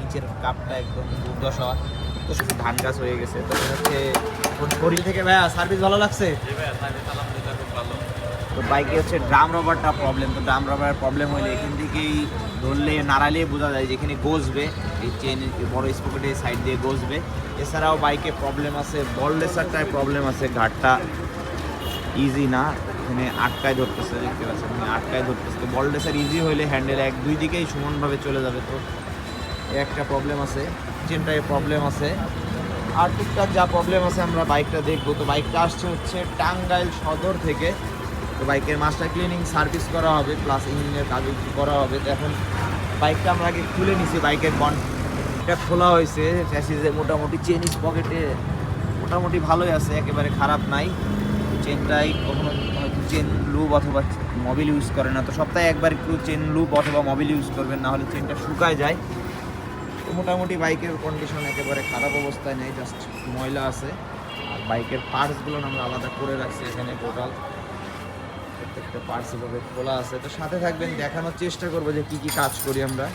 নিচের কাপটা একদম দুর্দশা। তো শুধু ধান গাছ হয়ে গেছে। তো হচ্ছে শরীর থেকে ভাইয়া সার্ভিস ভালো লাগছে? তো বাইকে হচ্ছে ড্রাম রবারটা প্রবলেম তো ড্রাম রবারের প্রবলেম হলে এখান থেকেই ধরলে নাড়ালে বোঝা যায় যেখানে গসবে এই চেন বড় স্পকেটে সাইড দিয়ে গসবে এছাড়াও বাইকে প্রবলেম আছে বল লেসারটায় প্রবলেম আছে। ঘাটটা ইজি না। এখানে আটকায় ধরতেছে, দেখতে পাচ্ছেন? আটকায় ধরতেছে। তো বল ইজি হলে হ্যান্ডেল এক দুই দিকেই সমানভাবে চলে যাবে তো। একটা প্রবলেম আছে, চেনটায় প্রবলেম আছে। আর টুকটাক যা প্রবলেম আছে আমরা বাইকটা দেখব। তো বাইকটা আসছে হচ্ছে টাঙ্গাইল সদর থেকে। তো বাইকের মাস্টার ক্লিনিং সার্ভিস করা হবে প্লাস ইঞ্জিনের কাজ করা হবে। তো এখন বাইকটা আমরা আগে খুলে নিছি। বাইকের বন এটা খোলা হয়েছে। চ্যাসিসে মোটামুটি চেন পকেটে মোটামুটি ভালোই আছে, একেবারে খারাপ নাই। চেনটাই কখনো চেন লুপ অথবা মোবিল ইউজ করে না, তো সপ্তাহে একবার একটু চেন লুপ অথবা মোবিল ইউজ করবেন, না হলে চেনটা শুকায় যায়। তো মোটামুটি বাইকের কন্ডিশন একেবারে খারাপ অবস্থায় নেই জাস্ট ময়লা আছে। আর বাইকের পার্টসগুলো আমরা আলাদা করে রাখছি এখানে টোটাল প্রত্যেকটা পার্টস এভাবে খোলা আছে। তো সাথে থাকবেন, দেখানোর চেষ্টা করব যে কি কি কাজ করি আমরা।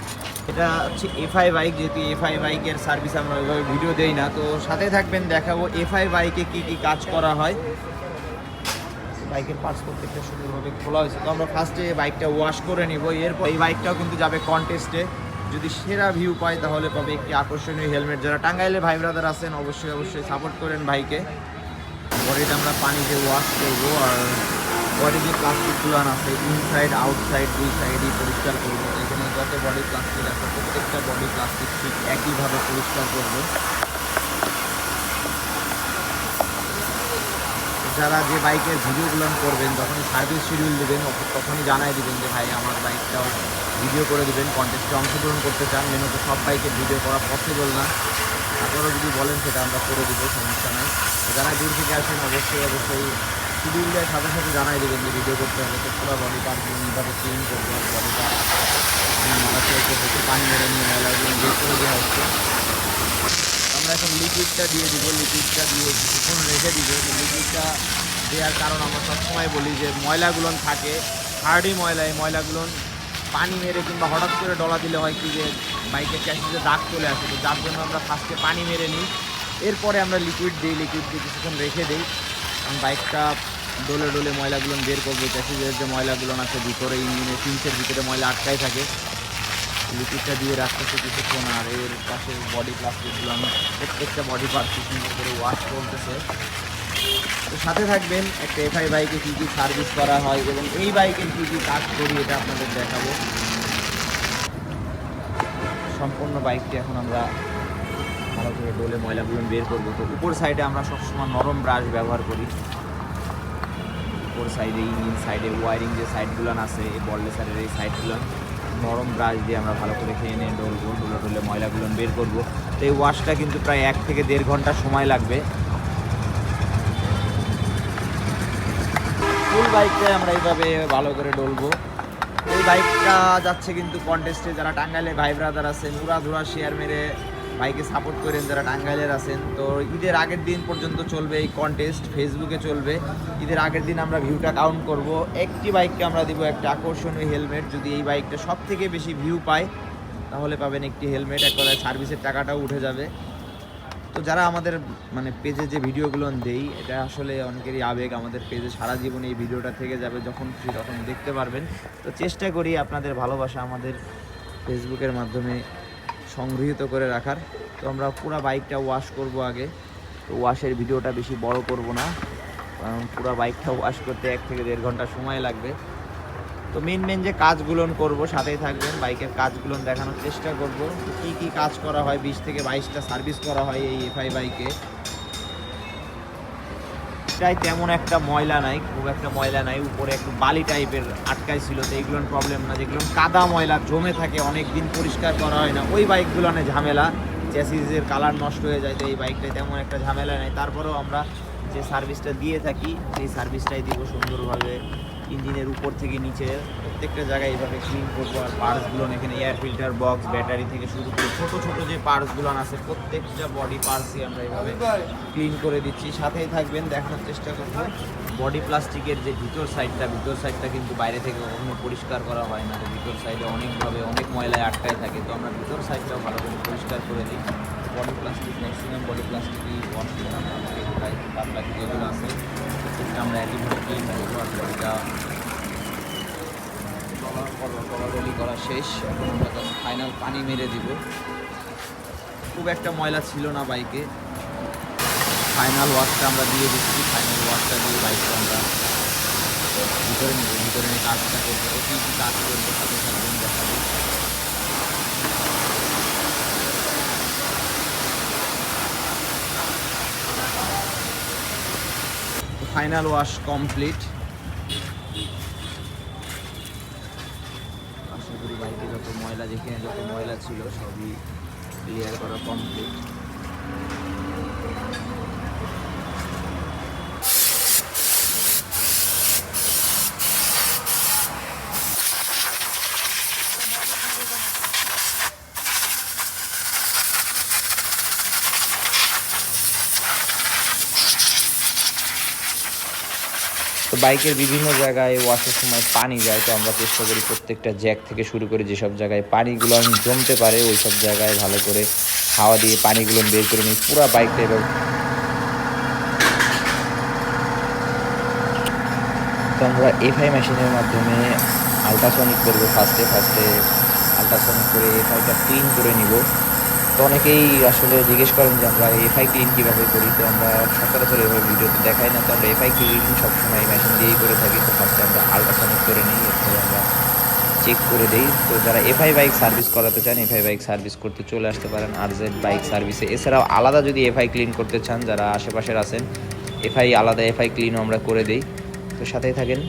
এটা হচ্ছে এফআই বাইক যেহেতু এফআই বাইকের সার্ভিস আমরা ওইভাবে ভিডিও দেই না, তো সাথে থাকবেন, দেখাবো এফআই বাইকে কি কি কাজ করা হয়। বাইকের পার্টস প্রত্যেকটা সুন্দরভাবে খোলা হয়েছে। তো আমরা ফার্স্টে বাইকটা ওয়াশ করে নিব। এরপর এই বাইকটাও কিন্তু যাবে কন্টেস্টে যদি সেরা ভিউ পাই তাহলে পাবে একটি আকর্ষণীয় হেলমেট যারা টাঙ্গাইলে ভাই ব্রাদার আছেন, অবশ্যই অবশ্যই সাপোর্ট করেন ভাইকে। বডিটা আমরা পানিতে ওয়াশ করব আর বডি যে প্লাস্টিকগুলো আছে ইনসাইড আউটসাইড দুই সাইডই পরিষ্কার করব। এখানে যত বডি প্লাস্টিক আছে, প্রত্যেকটা বডি প্লাস্টিক ঠিক একইভাবে পরিষ্কার করব। যারা যে বাইকের ভিডিওগুলো করবেন যখন সার্ভিস শিডিউল দেবেন তখনই জানাই দিবেন যে, ভাই, আমার বাইকটাও ভিডিও করে দেবেন কন্টেস্টে অংশগ্রহণ করতে চান। মেনু তো সব বাইকের ভিডিও করা পসিবল না। তারপরেও যদি বলেন, সেটা আমরা করে দেবো, সমস্যা নাই। যারা দূর থেকে আসেন, অবশ্যই অবশ্যই শিডিউল দেওয়ার সাথে সাথে জানাই দেবেন যে ভিডিও করতে হবে। তো পুরো বডি পার্টগুলো কীভাবে ক্লিন করব বডি থেকে হচ্ছে পানি মেরে নিয়ে ময়লাগুলো বের করে দেওয়া হচ্ছে। আমরা এখন লিকুইডটা দিয়ে দিব, লিকুইডটা দিয়ে কিছুক্ষণ রেখে দিব। লিকুইডটা দেওয়ার কারণ আমরা সবসময় বলি যে ময়লাগুলো থাকে, হার্ডি ময়লা, এই ময়লাগুলো পানি মেরে কিংবা হঠাৎ করে ডলা দিলে হয় কি যে বাইকের ক্যাসিসে দাগ চলে আসে, তো যার জন্য আমরা ফার্স্টে পানি মেরে নিই। এরপরে আমরা লিকুইড দিই লিকুইড দিয়ে কিছুক্ষণ রেখে দিই। বাইকটা ডোলে ডোলে ময়লাগুলো বের করব ক্যাসিসের যে ময়লাগুলো আছে, ভিতরে, ইঞ্জিনের ফিন্সের ভিতরে ময়লা আটকাই থাকে। লিকুইডটা দিয়ে রাখতেছে কিছুক্ষণ আর এর পাশে বডি প্লাস্টিকগুলো আমি প্রত্যেকটা বডি পার্ট সুন্দর করে ওয়াশ করতেছে। তো সাথে থাকবেন, একটা এফআই বাইকে কী কী সার্ভিস করা হয় এবং এই বাইকের কী কী কাজ করি এটা আপনাদের দেখাবো। সম্পূর্ণ বাইকটি এখন আমরা ভালো করে ডোলে ময়লাগুলো বের করব। তো উপর সাইডে আমরা সবসময় নরম ব্রাশ ব্যবহার করি। উপর সাইডে ইঞ্জিন সাইডে ওয়ারিং যে সাইডগুলো আছে, এই বললেসারের এই সাইডগুলো নরম ব্রাশ দিয়ে আমরা ভালো করে খেয়ে নিয়ে ডলবো ডুলো ময়লাগুলো বের করব। তো এই ওয়াশটা কিন্তু প্রায় এক থেকে দেড় ঘণ্টা সময় লাগবে। ফুল বাইকটাই আমরা এইভাবে ভালো করে ডলবো। এই বাইকটা যাচ্ছে কিন্তু কন্টেস্টে যারা টাঙ্গাইলে ভাই ব্রাদার আছে উড়া ধুরা শেয়ার মেরে বাইকে সাপোর্ট করেন, যারা টাঙ্গাইলের আছেন। তো ঈদের আগের দিন পর্যন্ত চলবে এই কন্টেস্ট ফেসবুকে চলবে। ঈদের আগের দিন আমরা ভিউটা কাউন্ট করব। একটি বাইককে আমরা দিব একটা আকর্ষণীয় হেলমেট যদি এই বাইকটা সব থেকে বেশি ভিউ পায়, তাহলে পাবেন একটি হেলমেট এক কথায় সার্ভিসের টাকাটাও উঠে যাবে। তো যারা আমাদের মানে পেজে যে ভিডিওগুলো দেই, এটা আসলে অনেকেরই আবেগ। আমাদের পেজে সারা জীবন এই ভিডিওটা থেকে যাবে যখন খুশি তখন দেখতে পারবেন। তো চেষ্টা করি আপনাদের ভালোবাসা আমাদের ফেসবুকের মাধ্যমে সংগৃহীত করে রাখার। তো আমরা পুরো বাইকটা ওয়াশ করব আগে। তো ওয়াশের ভিডিওটা বেশি বড় করব না। কারণ পুরো বাইকটা ওয়াশ করতে এক থেকে দেড় ঘণ্টা সময় লাগবে। তো মেন মেন যে কাজগুলো করব, সাথেই থাকবেন। বাইকের কাজগুলো দেখানোর চেষ্টা করব। কি কি কাজ করা হয়? বিশ থেকে বাইশটা সার্ভিস করা হয় এই এফআই বাইকে। প্রায় তেমন একটা ময়লা নাই, খুব একটা ময়লা নাই, উপরে একটু বালি টাইপের আটকাই ছিল, তো এইগুলোর প্রবলেম না, যেগুলো কাদা ময়লা, জমে থাকে অনেক দিন পরিষ্কার করা হয় না, ওই বাইকগুলো ঝামেলা চ্যাসিসের কালার নষ্ট হয়ে যায়, তো এই বাইকটায় তেমন একটা ঝামেলা নেই, তারপরেও আমরা যে সার্ভিসটা দিয়ে থাকি, সেই সার্ভিসটাই দিব সুন্দরভাবে, ইঞ্জিনের উপর থেকে নিচে প্রত্যেকটা জায়গায় এইভাবে ক্লিন করব আর পার্টসগুলো এখানে এয়ার ফিল্টার বক্স ব্যাটারি থেকে শুরু করে ছোটো ছোটো যে পার্টসগুলো আছে, প্রত্যেকটা বডি পার্টসই আমরা এইভাবে ক্লিন করে দিচ্ছি। সাথেই থাকবেন, দেখানোর চেষ্টা করব। বডি প্লাস্টিকের যে ভিতর সাইডটা ভিতর সাইডটা কিন্তু বাইরে থেকে কখনো পরিষ্কার করা হয় না। ভিতর সাইডে অনেকভাবে অনেক ময়লায় আটকায় থাকে। তো আমরা ভিতর সাইডটাও ভালো করে পরিষ্কার করে দিই বডি প্লাস্টিক ম্যাক্সিমাম বডি প্লাস্টিকই ওয়াশ করে আমরা বাকি যেগুলো আছে আমরা একইভাবে ক্লিন করব আর বডিটা কলারলি করা শেষ। এখন আমরা তার ফাইনাল পানি মেরে দিব। খুব একটা ময়লা ছিল না বাইকে। ফাইনাল ওয়াশটা আমরা দিয়ে দিচ্ছি। ফাইনাল ওয়াশটা দিয়ে বাইকটা আমরা ভিতরে নেব। ভিতরে নিয়ে কাজটা করব। কী কী কাজ করব। সাথে সাথে দেখাবো। ফাইনাল ওয়াশ কমপ্লিট আশা করি বাইকে যত ময়লা যেখানে যত ময়লা ছিল সবই ক্লিয়ার করা কমপ্লিট তো বাইকের বিভিন্ন জায়গায় ওয়াশের সময় পানি যায়, তো আমরা চেষ্টা করি প্রত্যেকটা জ্যাক থেকে শুরু করে যেসব জায়গায় পানিগুলো জমতে পারে ওই সব জায়গায় ভালো করে হাওয়া দিয়ে পানিগুলো বের করে নিই পুরো বাইকটা এবার তো আমরা এফআই মেশিনের মাধ্যমে আলট্রাসনিক করব ফার্স্টে ফার্স্টে আলট্রাসনিক করে এফআইটা ক্লিন করে নিব। তো অনেকেই আসলে জিজ্ঞেস করেন যে, আমরা এফআই ক্লিন কীভাবে করি? তো আমরা সচরাচর এভাবে ভিডিওতে দেখাই না। তো আমরা এফআই ক্লিন সবসময় মেশিন দিয়েই করে থাকি। তো ফার্স্টে আমরা আলট্রাসনিক করে নিই, এরপরে আমরা চেক করে দিই। তো যারা এফআই বাইক সার্ভিস করাতে চান এফআই বাইক সার্ভিস করতে চলে আসতে পারেন। আর জেড বাইক সার্ভিসে এছাড়াও আলাদা যদি এফআই ক্লিন করতে চান, যারা আশেপাশের আছেন এফআই আলাদা এফআই ক্লিনও আমরা করে দিই। তো সাথেই থাকেন।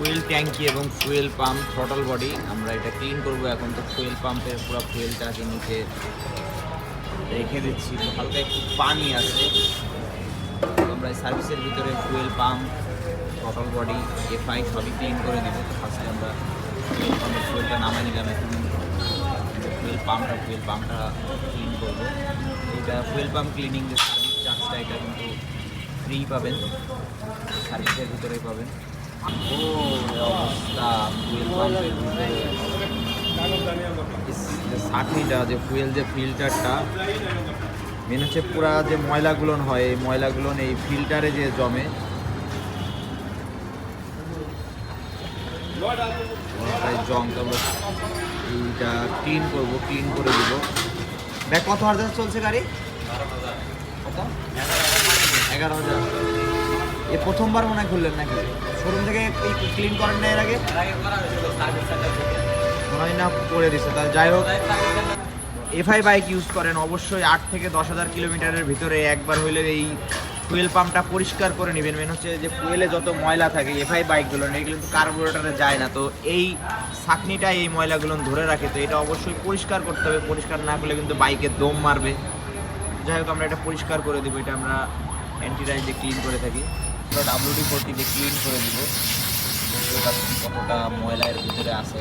ফুয়েল ট্যাঙ্কি এবং ফুয়েল পাম্প থ্রটল বডি আমরা এটা ক্লিন করব এখন তো ফুয়েল পাম্পের পুরো ফুয়েলটা ফুয়েলটাকে নিচে। রেখে দিচ্ছি হালকা একটু পানি আছে। আমরা সার্ভিসের ভিতরে fuel pump throttle body FI সবই ক্লিন করে দিব। তো ফার্স্টে আমরা ফুয়েল পাম্পের ফুয়েলটা নামাই নিলাম এখন। ফুয়েল পাম্পটা ফুয়েল পাম্পটা ক্লিন করব। এটা ফুয়েল পাম্প ক্লিনিং সার্ভিস চার্জটা এটা কিন্তু ফ্রি পাবেন। সার্ভিসের ভিতরেই পাবেন। ভিতরে ইস, যে ফুয়েল যে ফিল্টারটা মেন হচ্ছে পুরা যে ময়লাগুলো হয় এই ময়লাগুলো এই ফিল্টারে যে জমে। জং এইটা ক্লিন করব ক্লিন করে দিব। দেখ কত হাজার চলছে গাড়ি? এগারো হাজার। এ প্রথমবার মনে হয় খুললেন নাকি? শোরুম থেকে ক্লিন করেন না এর আগে হয় না করে দিছে। তাহলে যাই হোক এফআই বাইক ইউজ করেন, অবশ্যই আট থেকে দশ হাজার কিলোমিটারের ভিতরে একবার হইলে এই ফুয়েল পাম্পটা পরিষ্কার করে নেবেন। মেন হচ্ছে যে ফুয়েলে যত ময়লা থাকে এফআই বাইকগুলো এগুলো কিন্তু কার্বোরেটারে যায় না। তো এই ছাকনিটা এই ময়লাগুলো ধরে রাখে। তো এটা অবশ্যই পরিষ্কার করতে হবে। পরিষ্কার না করলে কিন্তু বাইকে দম মারবে। যাই হোক, আমরা এটা পরিষ্কার করে দেবো। এটা আমরা অ্যান্টিরাইজ ক্লিন করে থাকি। আমরা ডাব্লিউডি ফোরটি দিয়ে ক্লিন করে দিব। কতটা ময়লা এর ভিতরে আছে।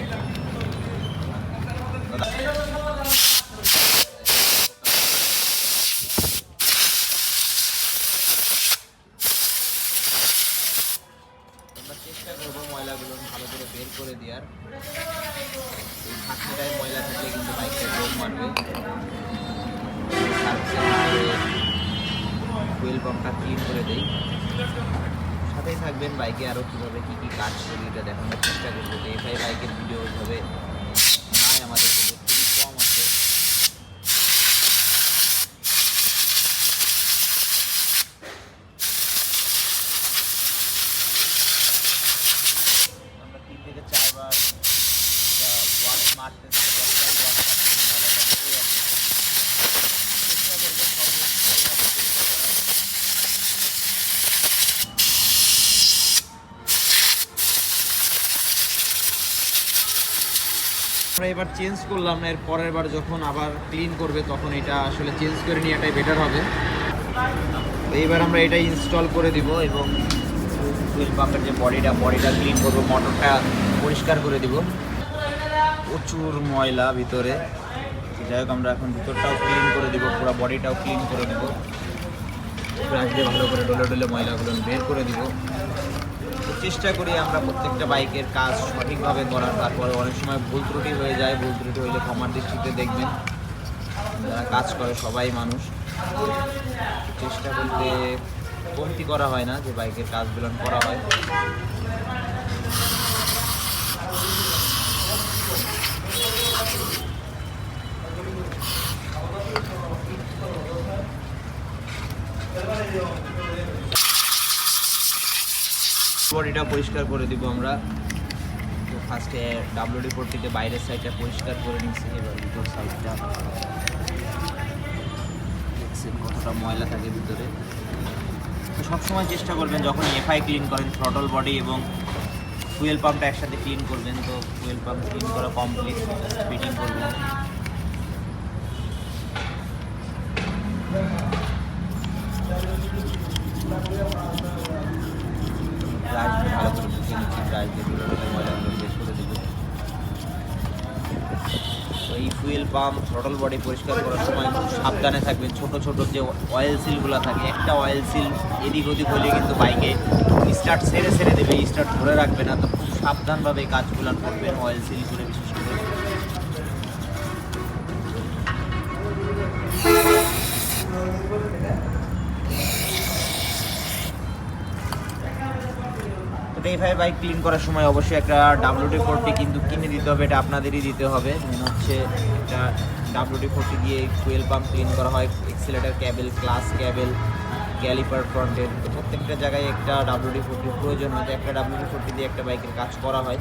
চেষ্টা করব ময়লাগুলো ভালো করে বের করে দেওয়ার। এই ময়লা থাকলে কিন্তু বাইকটা রোগ মারবে। ফুয়েল পাম্পটা ক্লিন করে দেই। সাথেই থাকবেন বাইকে আরও কীভাবে কী কী কাজ করি এটা দেখানোর চেষ্টা করব। এফআই বাইকের ভিডিও ওইভাবে নাই আমাদের কাছে খুবই কম আছে আমরা তিন থেকে চারবার ওয়াশ মারতে থাকি, যতবার wash মারতেছি, ময়লাটা বেরিয়ে যাচ্ছে। চেষ্টা করব সর্বোচ্চভাবে পরিষ্কার করার। আমরা এবার চেঞ্জ করলাম, এর পরের বার যখন আবার ক্লিন করবে তখন এটা আসলে চেঞ্জ করে নেওয়াটাই বেটার হবে। এইবার আমরা এটা ইনস্টল করে দিব এবং ফুয়েল পাম্পের যে বডিটা বডিটা ক্লিন করব মোটরটা পরিষ্কার করে দিব। প্রচুর ময়লা ভিতরে। যাই হোক, আমরা এখন ভিতরটাও ক্লিন করে দিব, পুরো বডিটাও ক্লিন করে দিব ভালো করে ডলে ডলে ময়লাগুলো বের করে দিব। চেষ্টা করি আমরা প্রত্যেকটা বাইকের কাজ সঠিকভাবে করার। তারপরে অনেক সময় ভুল ত্রুটি হয়ে যায়, ভুল ত্রুটি হইলে ক্ষমার দৃষ্টিতে দেখবেন। যারা কাজ করে সবাই মানুষ। চেষ্টা করতে কমতি করা হয় না যে বাইকের কাজ বিলন করা হয়। বডিটা পরিষ্কার করে দিব আমরা। তো ফার্স্টে ডাব্লিউডি পট্টিতে বাইরের সাইডটা পরিষ্কার করে নিচ্ছি এবার ভিতর সাইডটা কতটা ময়লা থাকে ভিতরে। তো সবসময় চেষ্টা করবেন যখন এফআই ক্লিন করেন থ্রটল বডি এবং ফুয়েল পাম্পটা একসাথে ক্লিন করবেন। তো ফুয়েল পাম্প ক্লিন করা কমপ্লিট ফিটিং করবেন। এই ফুয়েল পাম্প থ্রটল বডি পরিষ্কার করার সময় সাবধানে থাকবেন। ছোট ছোট যে অয়েল সিলগুলো থাকে, একটা অয়েল সিল এদিক ওদিক হলে কিন্তু বাইকে স্টার্ট সেরে সেরে দেবে স্টার্ট ধরে রাখবে না। তো খুব সাবধানভাবে কাজগুলো করবেন অয়েল সিল তো এইভাবে বাইক ক্লিন করার সময় অবশ্যই একটা ডাব্লিউডি ফোরটি কিন্তু কিনে দিতে হবে, এটা আপনাদেরই দিতে হবে। মেন হচ্ছে একটা ডাব্লিউডি ফোরটি দিয়ে ফুয়েল পাম্প ক্লিন করা হয় accelerator cable clutch cable caliper ফ্রন্টের তো প্রত্যেকটা জায়গায় একটা ডাব্লিউডি ফোরটির প্রয়োজন হয় একটা ডাব্লিউডি ফোরটি দিয়ে একটা বাইকের কাজ করা হয়।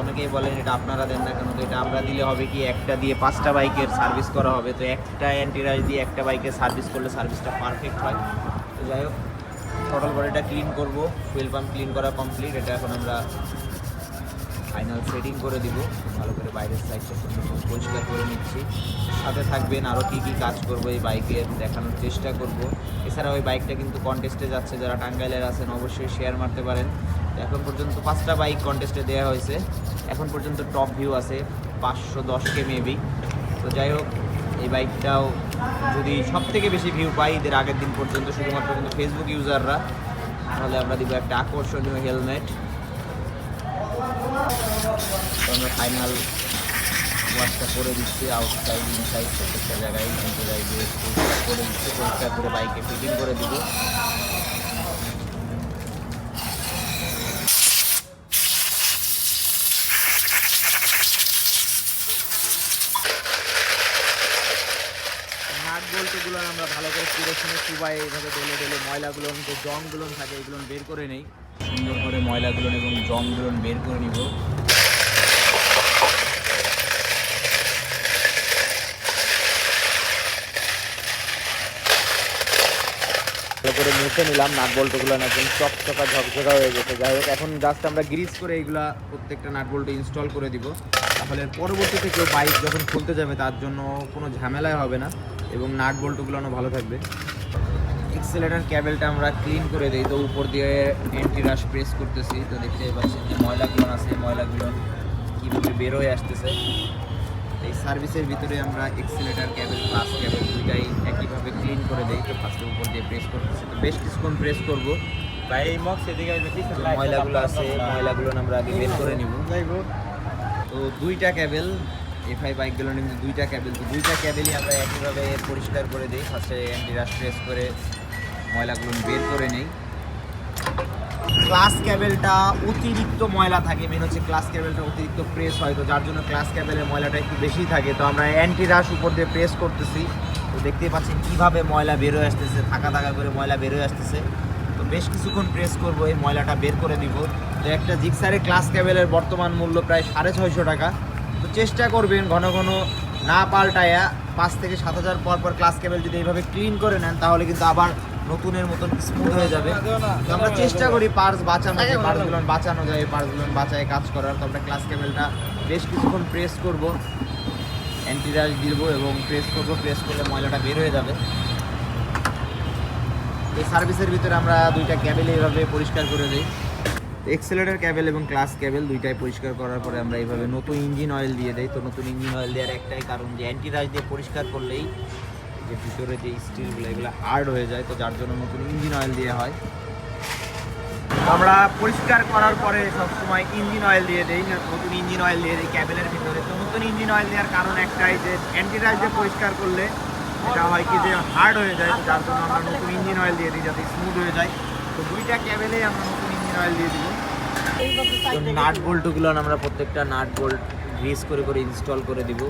অনেকেই বলেন এটা আপনারা দেন না কেন? তো এটা আমরা দিলে হবে কি, একটা দিয়ে পাঁচটা বাইকের সার্ভিস করা হবে। তো একটা অ্যান্টিরাইজ দিয়ে একটা বাইকের সার্ভিস করলে সার্ভিসটা পারফেক্ট হয়। তো যাই হোক থটল বডিটা ক্লিন করব ফুয়েল পাম্প ক্লিন করা কমপ্লিট এটা এখন আমরা ফাইনাল সেটিং করে দিব। ভালো করে বাইরের সাইডটা সুন্দর পরিষ্কার করে নিচ্ছি। সাথে থাকবেন আরও কী কী কাজ করব এই বাইকের দেখানোর চেষ্টা করব। এছাড়া ওই বাইকটা কিন্তু কন্টেস্টে যাচ্ছে, যারা টাঙ্গাইলের আছেন অবশ্যই শেয়ার মারতে পারেন। এখন পর্যন্ত পাঁচটা বাইক কন্টেস্টে দেওয়া হয়েছে। এখন পর্যন্ত টপ ভিউ আছে, পাঁচশো দশকে মেবি তো যাই হোক এই বাইকটাও যদি সব থেকে বেশি ভিউ পাই এদের আগের দিন পর্যন্ত, শুধুমাত্র কিন্তু ফেসবুক ইউজাররা তাহলে আমরা দিব একটা আকর্ষণীয় হেলমেট আমরা ফাইনাল ওয়াশটা করে দিচ্ছি আউটসাইড ইনসাইড প্রত্যেকটা জায়গায় করে দিচ্ছি পরিষ্কার করে বাইকে ফিটিং করে দিব নাট বল্টুগুলো আমরা ভালো করে চুবাই এইভাবে ডলে ডলে ময়লাগুলো যে জংগুলো থাকে এগুলো বের করে নেই। সুন্দর করে ময়লাগুলো এবং জংগুলো বের করে নিব। ভালো করে মুছে নিলাম নাট বল্টুগুলো একদম চকচকা ঝকঝকা হয়ে গেছে। যাই হোক এখন জাস্ট আমরা গ্রিস করে এইগুলা প্রত্যেকটা নাট বল্টু ইনস্টল করে দিব। তাহলে পরবর্তীতে কেউ বাইক যখন খুলতে যাবে তার জন্য কোনো ঝামেলাই হবে না এবং নাট বল্টুগুলো ভালো থাকবে। এক্সেলেটার ক্যাবেলটা আমরা ক্লিন করে দিই। তো উপর দিয়ে এন্টি রাশ প্রেস করতেছি। তো দেখতে পাচ্ছেন যে ময়লাগুলো আছে ময়লাগুলো কীভাবে বেরোয় আসতেছে। এই সার্ভিসের ভিতরে আমরা এক্সেলেটার ক্যাবেল ক্লাস ক্যাবেল দুইটাই একইভাবে ক্লিন করে দেই। তো ফার্স্টে উপর দিয়ে প্রেস করতেছি। তো বেশ কিছুক্ষণ প্রেস করব। ময়লাগুলো আছে ময়লাগুলো আমরা আগে বের করে নিব। তো দুইটা ক্যাবেল এফআই বাইকগুলো কিন্তু দুইটা ক্যাবেল তো দুইটা ক্যাবেলই আমরা একইভাবে পরিষ্কার করে দিই। ফার্স্টে অ্যান্টিরাস প্রেস করে ময়লাগুলো বের করে নেই। ক্লাস ক্যাবেলটা অতিরিক্ত ময়লা থাকে মেন হচ্ছে ক্লাস ক্যাবেলটা অতিরিক্ত প্রেস হয়, তো যার জন্য ক্লাস ক্যাবেলের ময়লাটা একটু বেশি থাকে। তো আমরা অ্যান্টি রাশ উপর দিয়ে প্রেস করতেছি, তো দেখতেই পাচ্ছেন কীভাবে ময়লা বেরোয় আসতেছে, থাকা থাকা করে ময়লা বেরোয় আসতেছে। তো বেশ কিছুক্ষণ প্রেস করব, এই ময়লাটা বের করে দিব। তো একটা জিক্সারের ক্লাস ক্যাবেলের বর্তমান মূল্য প্রায় সাড়ে ছয়শো টাকা। তো চেষ্টা করবেন ঘন ঘন না পাল্টায়া, পাঁচ থেকে সাত হাজার পর পর ক্লাস কেবল যদি এইভাবে ক্লিন করে নেন, তাহলে কিন্তু আবার নতুনের মতন স্মুথ হয়ে যাবে। তো আমরা চেষ্টা করি পার্স বাঁচানো যে পার্সগুলো বাঁচানো যায় পার্সগুলো বাঁচায় কাজ করার। তো আমরা ক্লাস কেবলটা বেশ কিছুক্ষণ প্রেস করব। অ্যান্টিরাস দিব এবং প্রেস করব। প্রেস করলে ময়লাটা বের হয়ে যাবে। এই সার্ভিসের ভিতরে আমরা দুইটা ক্যাবেল এইভাবে পরিষ্কার করে দিই। এক্সেলেটার ক্যাবেল এবং ক্লাস ক্যাবেল দুইটাই পরিষ্কার করার পরে আমরা এইভাবে নতুন ইঞ্জিন অয়েল দিয়ে দেই। তো নতুন ইঞ্জিন অয়েল দেওয়ার একটাই কারণ যে অ্যান্টিরাজ দিয়ে পরিষ্কার করলেই যে ভিতরে যে স্টিলগুলো এগুলো হার্ড হয়ে যায়, তো যার জন্য নতুন ইঞ্জিন অয়েল দিয়ে হয়। আমরা পরিষ্কার করার পরে সবসময় ইঞ্জিন অয়েল দিয়ে দিই, নতুন ইঞ্জিন অয়েল দিয়ে দিই ক্যাবেলের ভিতরে। তো নতুন ইঞ্জিন অয়েল দেওয়ার কারণ একটাই যে অ্যান্টিরাইজ দিয়ে পরিষ্কার করলে, এটা হয় কি যে হার্ড হয়ে যায় যার জন্য আমরা নতুন ইঞ্জিন অয়েল দিয়ে দিই, যাতে স্মুথ হয়ে যায়। তো দুইটা ক্যাবেলেই আমরা নতুন ইঞ্জিন অয়েল দিয়ে দিব। নাট বোল্টগুলো আমরা প্রত্যেকটা নাট বোল্ট গ্রিস করে করে ইনস্টল করে দিব।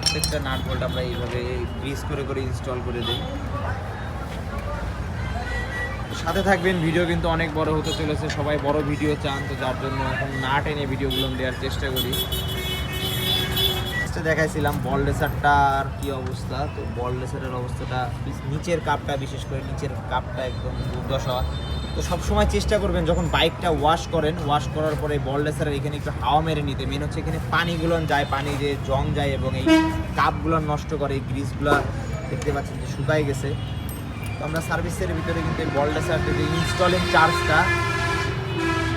প্রত্যেকটা নাট বোল্ট আমরা এইভাবে গ্রিস করে করে ইনস্টল করে দিই। সাথে থাকবেন ভিডিও কিন্তু অনেক বড় হতে চলেছে, সবাই বড় ভিডিও চান, তো যার জন্য এখন না টেনে ভিডিওগুলো দেওয়ার চেষ্টা করি। দেখাইছিলাম বল রেসারটার কি অবস্থা, তো বল রেসারের অবস্থাটা নিচের কাপটা বিশেষ করে নিচের কাপটা একদম দুর্দশা। তো সবসময় চেষ্টা করবেন যখন বাইকটা ওয়াশ করেন ওয়াশ করার পরে বল রেসারের এখানে একটু হাওয়া মেরে নিতে। মেন হচ্ছে এখানে পানিগুলো যায় পানি যে জং যায় এবং এই কাপগুলো নষ্ট করে এই গ্রিসগুলো দেখতে পাচ্ছেন যে শুকাই গেছে। তো আমরা সার্ভিসের ভিতরে কিন্তু বল রেসার যে ইনস্টলিং চার্জটা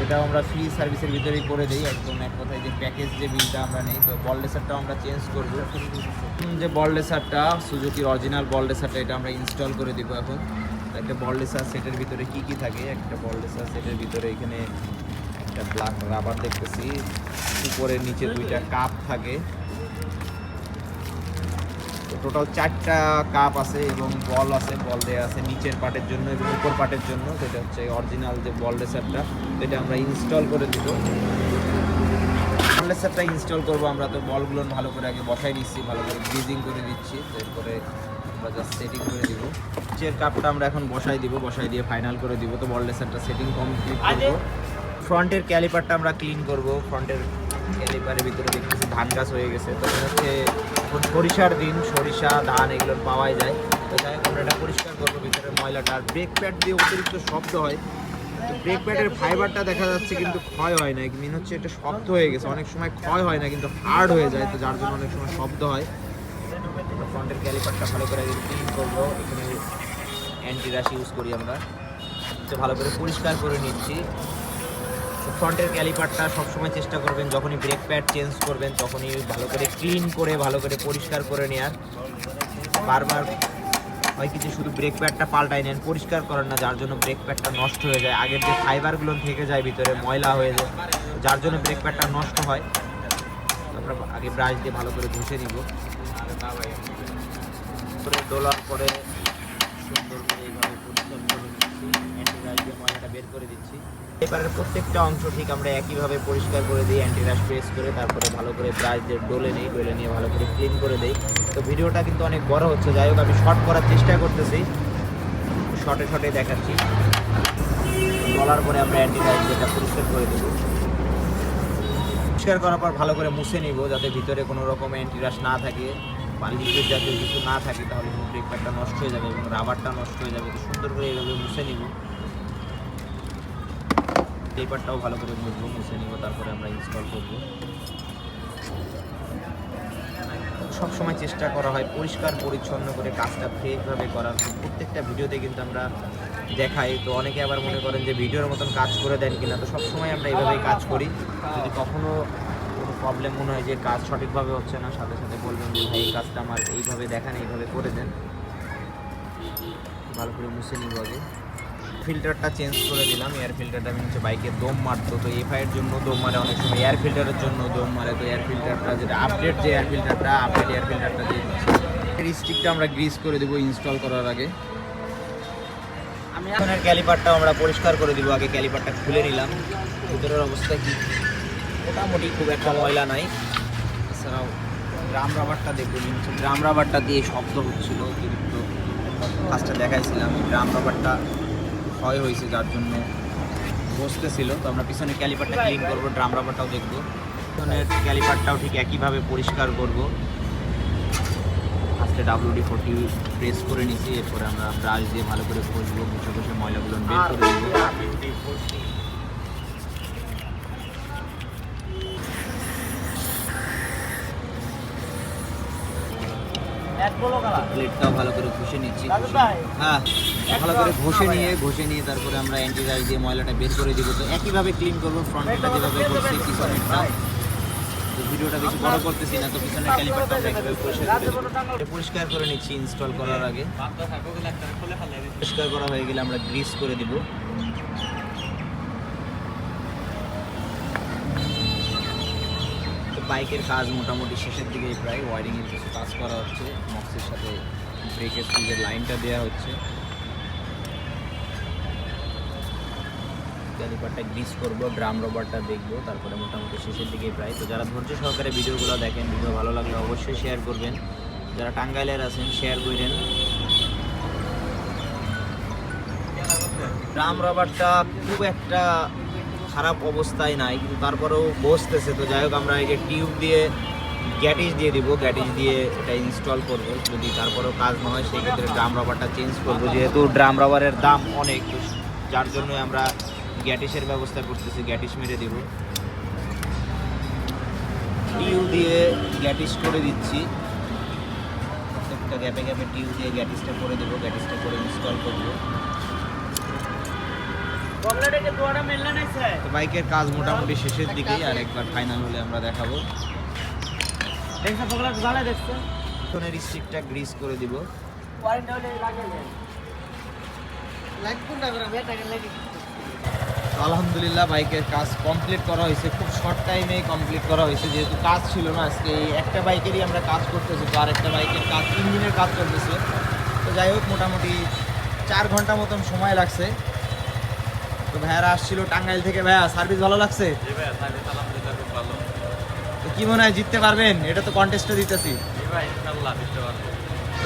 এটাও আমরা ফ্রি সার্ভিসের ভিতরেই করে দিই। একদম এক কথায় যে প্যাকেজ যে বিলটা আমরা নেই তো বল রেসারটাও আমরা চেঞ্জ করব। যে বল রেসারটা সুজুকির অরিজিনাল বল রেসারটা এটা আমরা ইনস্টল করে দিব এখন। একটা বল রেসার সেটের ভিতরে কি কি থাকে? একটা বল রেসার সেটের ভিতরে এখানে একটা ব্ল্যাক রাবার দেখতেছি। উপরে নিচে দুইটা কাপ থাকে। টোটাল চারটা কাপ আছে এবং বল আছে বল দেওয়া আছে নিচের পার্টের জন্য এবং উপর পার্টের জন্য। সেটা হচ্ছে অরিজিনাল যে বল রেসারটা এটা আমরা ইনস্টল করে দিব। বল রেসারটা ইনস্টল করব আমরা। তো বলগুলো ভালো করে আগে বসাই নিচ্ছি, ভালো করে গ্রিজিং করে দিচ্ছি। এরপরে আমরা জাস্ট সেটিং করে দিব। নিচের কাপটা আমরা এখন বসাই দিব বসাই দিয়ে ফাইনাল করে দিব। তো বল রেসারটা সেটিং কমপ্লিট করব। ফ্রন্টের ক্যালিপারটা আমরা ক্লিন করব। ফ্রন্টের ক্যালিপারের ভিতরে দেখতেছি ধান গাছ হয়ে গেছে। তো হচ্ছে এখন সরিষার দিন সরিষা ধান এগুলো পাওয়াই যায়। তো যাই হোক আমরা এটা পরিষ্কার করব ভিতরে ময়লাটা। আর ব্রেক প্যাড দিয়ে অতিরিক্ত শব্দ হয়। তো ব্রেক প্যাডের ফাইবারটা দেখা যাচ্ছে কিন্তু ক্ষয় হয় না মেন হচ্ছে এটা শক্ত হয়ে গেছে। অনেক সময় ক্ষয় হয় না কিন্তু হার্ড হয়ে যায়। তো যার জন্য অনেক সময় শব্দ হয়। ফ্রন্টের ক্যালিপারটা ভালো করে ক্লিন করব এখানে অ্যান্টি রাশ ইউজ করি আমরা তো ভালো করে পরিষ্কার করে নিচ্ছি ফ্রন্টের ক্যালিপারটা সবসময় চেষ্টা করবেন যখনই ব্রেক প্যাড চেঞ্জ করবেন তখনই ভালো করে ক্লিন করে ভালো করে পরিষ্কার করে নেওয়ার বারবার হয় কিছু শুধু ব্রেক প্যাডটা পাল্টাই নেন পরিষ্কার করেন না যার জন্য ব্রেক প্যাডটা নষ্ট হয়ে যায় আগের যে ফাইবারগুলো থেকে যায় ভিতরে ময়লা হয়ে যায় যার জন্য ব্রেক প্যাডটা নষ্ট হয় আমরা আগে ব্রাশ দিয়ে ভালো করে ঘষে নিব। করে ডোলার পরে সুন্দর করে এইভাবে পরিষ্কার করে নিচ্ছি। অ্যান্টিরাশ দিয়ে ময়লাটা বের করে দিচ্ছি। এবারের প্রত্যেকটা অংশ ঠিক আমরা একইভাবে পরিষ্কার করে দিই অ্যান্টিরাশ প্রেস করে তারপরে ভালো করে ব্রাশ দিয়ে ডলে নিই, ডলে নিয়ে ভালো করে ক্লিন করে দিই। তো ভিডিওটা কিন্তু অনেক বড় হচ্ছে, যাই হোক আমি শর্ট করার চেষ্টা করতেছি। শর্টে শর্টে দেখাচ্ছি। ডলার পরে আমরা অ্যান্টিরাশ যেটা পরিষ্কার করে দেবো। পরিষ্কার করার পর ভালো করে মুছে নিব, যাতে ভিতরে কোনো রকম অ্যান্টিরাশ না থাকে। বা লিকুইড জাতীয় কিছু না থাকে, তাহলে কিন্তু নষ্ট হয়ে যাবে এবং রাবারটা নষ্ট হয়ে যাবে। তো সুন্দর করে এইভাবে মুছে নিব। পেপারটাও ভালো করে মুছবো, মুছে নিব, তারপরে আমরা ইনস্টল করব। সব সময় চেষ্টা করা হয় পরিষ্কার, পরিচ্ছন্ন করে কাজটা ফ্রেশভাবে করার। প্রত্যেকটা ভিডিওতে কিন্তু আমরা দেখাই। তো অনেকে আবার মনে করেন যে ভিডিওর মতন কাজ করে দেন কিনা, তো সবসময় আমরা এইভাবেই কাজ করি। যদি কখনো কোনো প্রবলেম মনে হয় যে কাজ সঠিকভাবে হচ্ছে না সাথে সাথে বলবেন যে ভাই এই কাজটা আমার এইভাবে দেখান এইভাবে করে দেন। ভালো করে মুছে নিব আগে। ফিল্টারটা চেঞ্জ করে দিলাম। এয়ার ফিল্টারটা আমি হচ্ছে বাইকে দম মারতো। তো এফআইয়ের জন্য দম মারে অনেক সময়। এয়ার ফিল্টারের জন্য দম মারে। তো এয়ার ফিল্টারটা যেটা আপডেট যে এয়ার ফিল্টারটা আপডেট এয়ার ফিল্টারটা দিয়ে দিচ্ছি। স্টিকটা আমরা গ্রিস করে দেবো ইনস্টল করার আগে। আমি এখনের ক্যালিপারটাও আমরা পরিষ্কার করে দিব। আগে ক্যালিপারটা খুলে নিলাম। ভিতরের অবস্থা কি? মোটামুটি খুব একটা ময়লা নাই। এছাড়াও ড্রাম রাবারটা দেখুন ড্রাম রাবারটা দিয়ে শব্দ হচ্ছিল অতিরিক্ত কাজটা দেখাইছিলাম ড্রাম রাবারটা ক্ষয় হয়েছে যার জন্য বসতেছিল। তো আমরা পিছনে ক্যালিপারটা ক্লিন করব ড্রাম রাবারটাও দেখব। পিছনের ক্যালিপারটাও ঠিক একইভাবে পরিষ্কার করব। ফার্স্টে ডাব্লিউডি ফোরটি প্রেস করে নিছি এরপরে আমরা ব্রাশ দিয়ে ভালো করে ঘষবো ঘষে ঘষে ময়লাগুলো বের করে দেবো প্লেটটাও ভালো করে ঘষে নিচ্ছি হ্যাঁ ভালো করে ঘষে নিয়ে ঘষে নিয়ে তারপরে আমরা অ্যান্টিরাইজ দিয়ে ময়লাটা বের করে দিব। তো একইভাবে ক্লিন করব ফ্রন্টটা যেভাবে করছি পিছনেরটা তো ভিডিওটা বেশি বড় করতেছি না তো পিছনের ক্যালিপারটা আমরা পরিষ্কার করে পরিষ্কার করে নিচ্ছি ইনস্টল করার আগে। পরিষ্কার করা হয়ে গেলে আমরা গ্রিস করে দিব। বাইকের কাজ মোটামুটি শেষের দিকে প্রায় ওয়ারিং এর কিছু কাজ করা হচ্ছে মক্সের সাথে ব্রেকের সুইচের লাইনটা দেওয়া হচ্ছে। ক্যালিপারটা গ্রিস করব ড্রাম রবারটা দেখব, তারপরে মোটামুটি শেষের দিকে প্রায়। তো যারা ধৈর্য সহকারে ভিডিওগুলো দেখেন, ভিডিও ভালো লাগলে অবশ্যই শেয়ার করবেন। যারা টাঙ্গাইলের আছেন শেয়ার করেন। ড্রাম রবারটা খুব একটা খারাপ অবস্থায় নাই, কিন্তু তারপরেও বসতেছে। তো যাই হোক, আমরা এই যে টিউব দিয়ে গ্যাটিস দিয়ে দিব, গ্যাটিস দিয়ে এটা ইনস্টল করব। যদি তারপরেও কাজ না হয় সেই ক্ষেত্রে ড্রাম রাবারটা চেঞ্জ করব। যেহেতু ড্রাম রাবারের দাম অনেক যার জন্য আমরা গ্যাটিসের ব্যবস্থা করতেছি, গ্যাটিস মেরে দিব। টিউ দিয়ে গ্যাটিস করে দিচ্ছি। প্রত্যেকটা গ্যাপে গ্যাপে টিউ দিয়ে গ্যাটিসটা করে দেবো, গ্যাটিসটা করে ইনস্টল করব। তো বাইকের কাজ মোটামুটি শেষের দিকেই আর একবার ফাইনাল হলে আমরা দেখাবো। স্টিকটা গ্রিস করে দিব। আলহামদুলিল্লাহ বাইকের কাজ কমপ্লিট করা হয়েছে। খুব শর্ট টাইমে কমপ্লিট করা হয়েছে। যেহেতু কাজ ছিল না আজকে এই একটা বাইকেরই আমরা কাজ করতেছি তো আরেকটা বাইকের কাজ ইঞ্জিনের কাজ করতেছে তো যাই হোক মোটামুটি চার ঘণ্টা মতন সময় লাগছে। ভাইয়ারা আসছিল টাঙ্গাইল থেকে ভাইয়া সার্ভিস ভালো লাগছে? কি মনে হয় জিততে পারবেন? এটা তো কন্টেস্টে দিতেছি।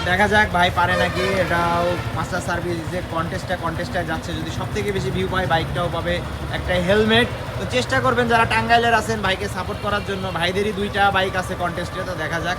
দেখা যাক ভাই পারে নাকি? এটাও মাস্টার সার্ভিস যে কন্টেস্টটা কন্টেস্টে যাচ্ছে যদি সব থেকে বেশি ভিউ পায় বাইকটাও পাবে একটা হেলমেট তো চেষ্টা করবেন যারা টাঙ্গাইলের আছেন বাইকে সাপোর্ট করার জন্য। ভাইদেরই দুইটা বাইক আছে কন্টেস্টে তো দেখা যাক।